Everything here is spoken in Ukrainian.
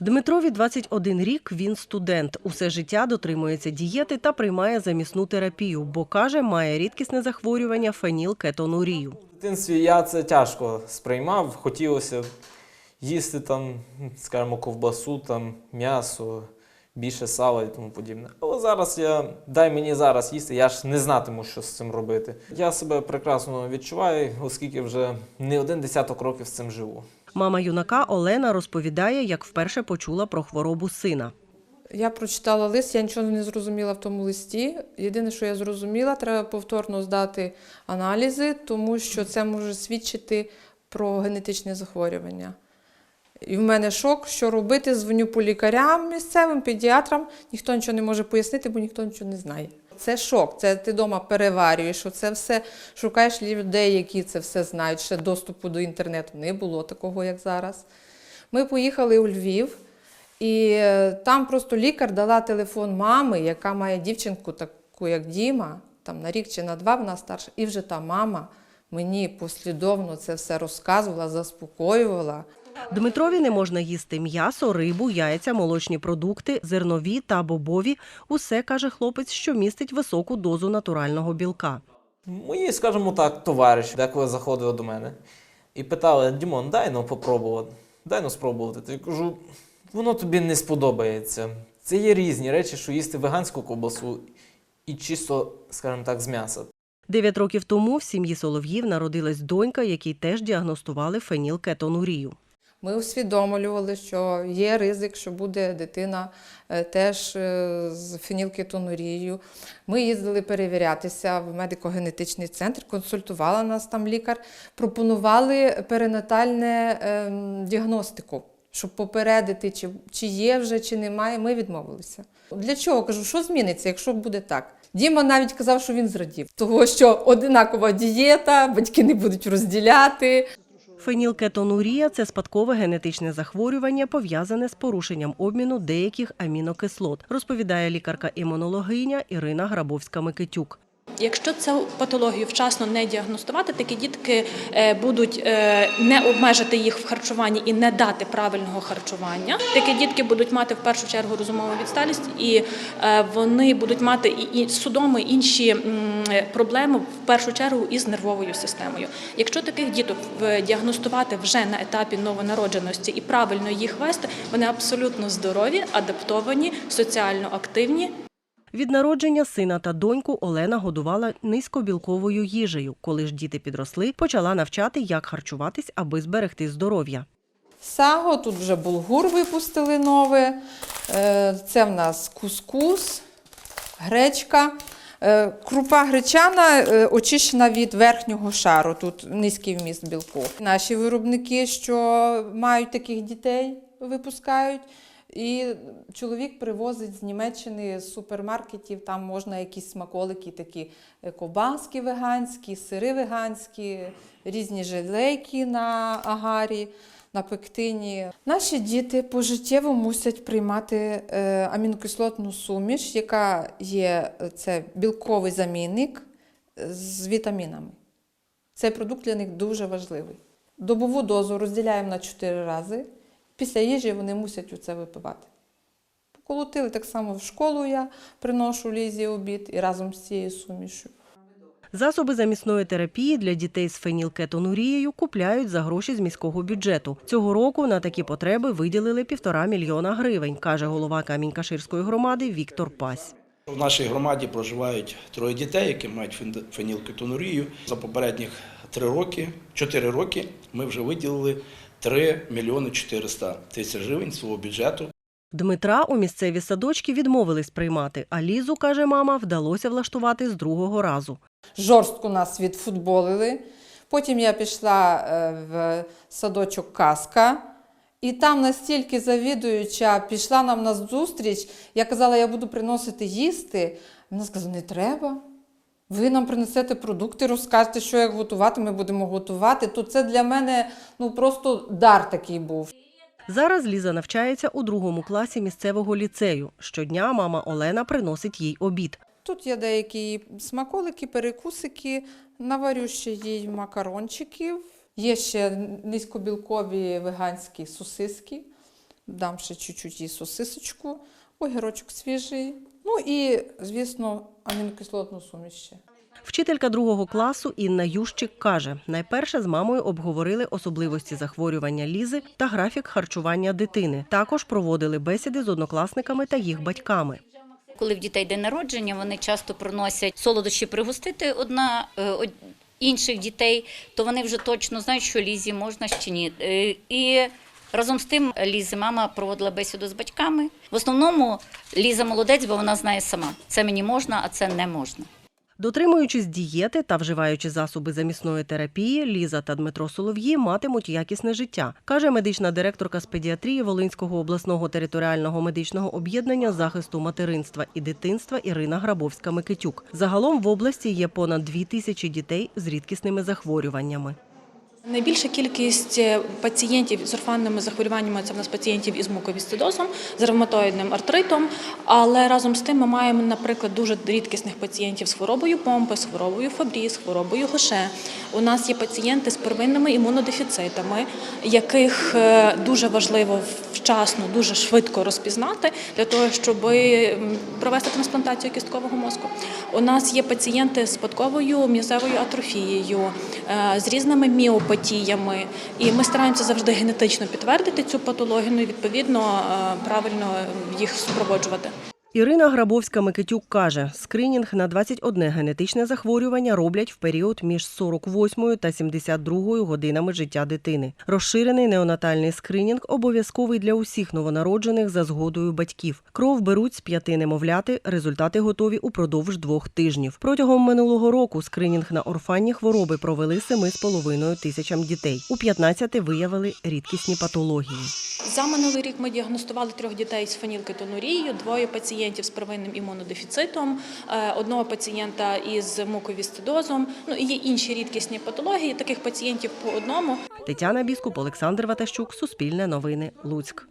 Дмитрові 21 рік, він студент. Усе життя дотримується дієти та приймає замісну терапію, бо каже, має рідкісне захворювання фенілкетонурію. В дитинстві я це тяжко сприймав. Хотілося їсти там, скажімо, ковбасу, там, м'ясо, більше сала і тому подібне. Але зараз я дай мені зараз їсти, я ж не знатиму, що з цим робити. Я себе прекрасно відчуваю, оскільки вже не один десяток років з цим живу. Мама юнака Олена розповідає, як вперше почула про хворобу сина. Я прочитала лист, я нічого не зрозуміла в тому листі. Єдине, що я зрозуміла, треба повторно здати аналізи, тому що це може свідчити про генетичне захворювання. І в мене шок, що робити, дзвоню по лікарям місцевим, педіатрам, ніхто нічого не може пояснити, бо ніхто нічого не знає. Це шок, це ти вдома переварюєш, це все шукаєш людей, які це все знають. Ще доступу до інтернету не було такого, як зараз. Ми поїхали у Львів, і е, там просто лікар дала телефон мами, яка має дівчинку, таку як Діма, там на рік чи на два вона старша, і вже та мама мені послідовно це все розказувала, заспокоювала. Дмитрові не можна їсти м'ясо, рибу, яйця, молочні продукти, зернові та бобові. Усе каже хлопець, що містить високу дозу натурального білка. Мої, скажімо так, товариші деколи заходили до мене і питали: Дімон, дай ну попробувати, дай ну спробувати. Я кажу, воно тобі не сподобається. Це є різні речі, що їсти веганську ковбасу і чисто, скажімо так, з м'яса. Дев'ять років тому в сім'ї Солов'їв народилась донька, якій теж діагностували фенілкетонурію. Ми усвідомлювали, що є ризик, що буде дитина е, теж е, з фенілкетонурією. Ми їздили перевірятися в медико-генетичний центр, консультувала нас там лікар, пропонували перинатальне ем, діагностику, щоб попередити, чи, чи є вже, чи немає. Ми відмовилися. Для чого кажу, що зміниться, якщо буде так? Діма навіть казав, що він зрадів, того що одинакова дієта, батьки не будуть розділяти. Фенілкетонурія це спадкове генетичне захворювання, пов'язане з порушенням обміну деяких амінокислот, розповідає лікарка-імунологиня Ірина Грабовська-Микитюк. Якщо цю патологію вчасно не діагностувати, такі дітки е, будуть е, не обмежити їх в харчуванні і не дати правильного харчування. Такі дітки будуть мати в першу чергу розумову відсталість, і е, вони будуть мати і, і судоми інші проблеми в першу чергу із нервовою системою. Якщо таких діток діагностувати вже на етапі новонародженості і правильно їх вести, вони абсолютно здорові, адаптовані, соціально активні. Від народження сина та доньку Олена годувала низькобілковою їжею. Коли ж діти підросли, почала навчати, як харчуватись, аби зберегти здоров'я. Саго, тут вже булгур випустили нове. Е, Це в нас кускус, гречка. Е, Крупа гречана е, очищена від верхнього шару. Тут низький вміст білку. Наші виробники, що мають таких дітей, випускають. І чоловік привозить з Німеччини з супермаркетів, там можна якісь смаколики, такі е, ковбаски веганські, сири веганські, різні желейки на агарі, на пектині. Наші діти пожиттєво мусять приймати е, амінокислотну суміш, яка є е, це білковий замінник з вітамінами. Цей продукт для них дуже важливий. Добову дозу розділяємо на 4 рази. Після їжі вони мусять оце випивати. Поколотили так само в школу я приношу лізі обід і разом з цією сумішю. Засоби замісної терапії для дітей з фенілкетонурією купляють за гроші з міського бюджету. Цього року на такі потреби виділили півтора мільйона гривень, каже голова Камінь-Каширської громади Віктор Пась. В нашій громаді проживають троє дітей, які мають фен- фенілкетонурію. За попередніх три роки, чотири роки ми вже виділили 3 мільйони 400 тисяч гривень свого бюджету. Дмитра у місцеві садочки відмовились приймати, а Лізу, каже мама, вдалося влаштувати з другого разу. Жорстко нас відфутболили. Потім я пішла е, в садочок Казка. І там настільки завідуюча пішла нам на зустріч. Я казала, я буду приносити їсти. Вона сказала, не треба. Ви нам принесете продукти, розкажете, що як готувати, ми будемо готувати. То це для мене ну, просто дар такий був. Зараз Ліза навчається у другому класі місцевого ліцею. Щодня мама Олена приносить їй обід. Тут є деякі смаколики, перекусики, наварю ще їй макарончиків. Є ще низькобілкові веганські сосиски. Дам ще чуть-чуть і сосисочку, огірочок свіжий. Ну і, звісно, амінокислотну суміш ще. Вчителька другого класу Інна Ющик каже, найперше з мамою обговорили особливості захворювання Лізи та графік харчування дитини. Також проводили бесіди з однокласниками та їх батьками. Коли в дітей день народження, вони часто приносять солодощі пригостити одна е, од- інших дітей, то вони вже точно знають, що лізі можна чи ні. Е, І разом з тим Лізи мама проводила бесіду з батьками. В основному Ліза молодець, бо вона знає сама. Це мені можна, а це не можна. Дотримуючись дієти та вживаючи засоби замісної терапії, Ліза та Дмитро Солов'ї матимуть якісне життя, каже медична директорка з педіатрії Волинського обласного територіального медичного об'єднання захисту материнства і дитинства Ірина Грабовська-Микитюк. Загалом в області є понад дві тисячі дітей з рідкісними захворюваннями. Найбільша кількість е, пацієнтів з орфанними захворюваннями це в нас пацієнтів із муковісцидозом, з ревматоїдним артритом. Але разом з тим ми маємо, наприклад, дуже рідкісних пацієнтів з хворобою помпи, з хворобою Фабрі, з хворобою Гоше. У нас є пацієнти з первинними імунодефіцитами, яких е, дуже важливо вчасно, дуже швидко розпізнати для того, щоб провести трансплантацію кісткового мозку. У нас є пацієнти з спадковою м'язевою атрофією, е, з різними міопатіями, і ми стараємося завжди генетично підтвердити цю патологію, ну і відповідно е, правильно їх супроводжувати. Ірина Грабовська-Микитюк каже, скринінг на 21 генетичне захворювання роблять в період між 48 та 72 годинами життя дитини. Розширений неонатальний скринінг обов'язковий для усіх новонароджених за згодою батьків. Кров беруть з п'яти немовляти, результати готові упродовж двох тижнів. Протягом минулого року скринінг на орфанні хвороби провели 7,5 тисячам дітей. У 15 виявили рідкісні патології. За минулий рік ми діагностували трьох дітей з фенілкетонурією, двоє пацієнтів з первинним імунодефіцитом, е, одного пацієнта із муковістидозом. Ну і є інші рідкісні патології. Таких пацієнтів по одному. Тетяна Біскуп, Олександр Ватащук, Суспільне новини, Луцьк.